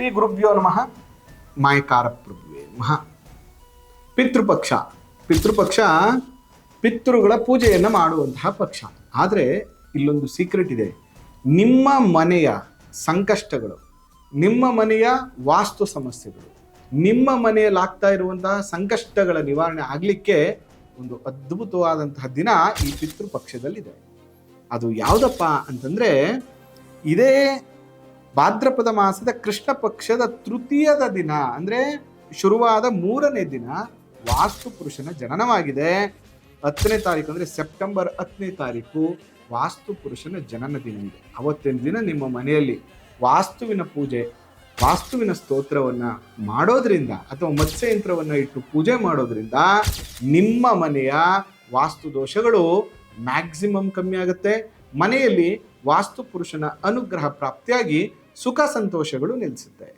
ಶ್ರೀ ಗುರುಭ್ಯೋ ನಮಃ. ಮಾಯಕಾರ ಪ್ರಭುವೇ ನಮಃ. ಪಿತೃಪಕ್ಷ. ಪಿತೃಪಕ್ಷ ಪಿತೃಗಳ ಪೂಜೆಯನ್ನು ಮಾಡುವಂತಹ ಪಕ್ಷ. ಆದರೆ ಇಲ್ಲೊಂದು ಸೀಕ್ರೆಟ್ ಇದೆ. ನಿಮ್ಮ ಮನೆಯ ಸಂಕಷ್ಟಗಳು, ನಿಮ್ಮ ಮನೆಯ ವಾಸ್ತು ಸಮಸ್ಯೆಗಳು, ನಿಮ್ಮ ಮನೆಯಲ್ಲಿ ಆಗ್ತಾ ಇರುವಂತಹ ಸಂಕಷ್ಟಗಳ ನಿವಾರಣೆ ಆಗಲಿಕ್ಕೆ ಒಂದು ಅದ್ಭುತವಾದಂತಹ ದಿನ ಈ ಪಿತೃಪಕ್ಷದಲ್ಲಿದೆ. ಅದು ಯಾವುದಪ್ಪ ಅಂತಂದರೆ ಇದೇ ಭಾದ್ರಪದ ಮಾಸದ ಕೃಷ್ಣ ಪಕ್ಷದ ತೃತೀಯದ ದಿನ, ಅಂದ್ರೆ ಶುರುವಾದ ಮೂರನೇ ದಿನ ವಾಸ್ತು ಪುರುಷನ ಜನನವಾಗಿದೆ. ಹತ್ತನೇ ತಾರೀಕು ಅಂದ್ರೆ ಸೆಪ್ಟೆಂಬರ್ ಹತ್ತನೇ ತಾರೀಕು ವಾಸ್ತು ಪುರುಷನ ಜನನ ದಿನ ಇದೆ. ಅವತ್ತಿನ ದಿನ ನಿಮ್ಮ ಮನೆಯಲ್ಲಿ ವಾಸ್ತುವಿನ ಪೂಜೆ, ವಾಸ್ತುವಿನ ಸ್ತೋತ್ರವನ್ನ ಮಾಡೋದ್ರಿಂದ ಅಥವಾ ಮತ್ಸ್ಯಯಂತ್ರವನ್ನು ಇಟ್ಟು ಪೂಜೆ ಮಾಡೋದ್ರಿಂದ ನಿಮ್ಮ ಮನೆಯ ವಾಸ್ತು ದೋಷಗಳು ಮ್ಯಾಕ್ಸಿಮಮ್ ಕಮ್ಮಿ ಆಗುತ್ತೆ. ಮನೆಯಲ್ಲಿ ವಾಸ್ತು ಪುರುಷನ ಅನುಗ್ರಹ ಪ್ರಾಪ್ತಿಯಾಗಿ ಸುಖ ಸಂತೋಷಗಳು ನೆಲೆಸುತ್ತೆ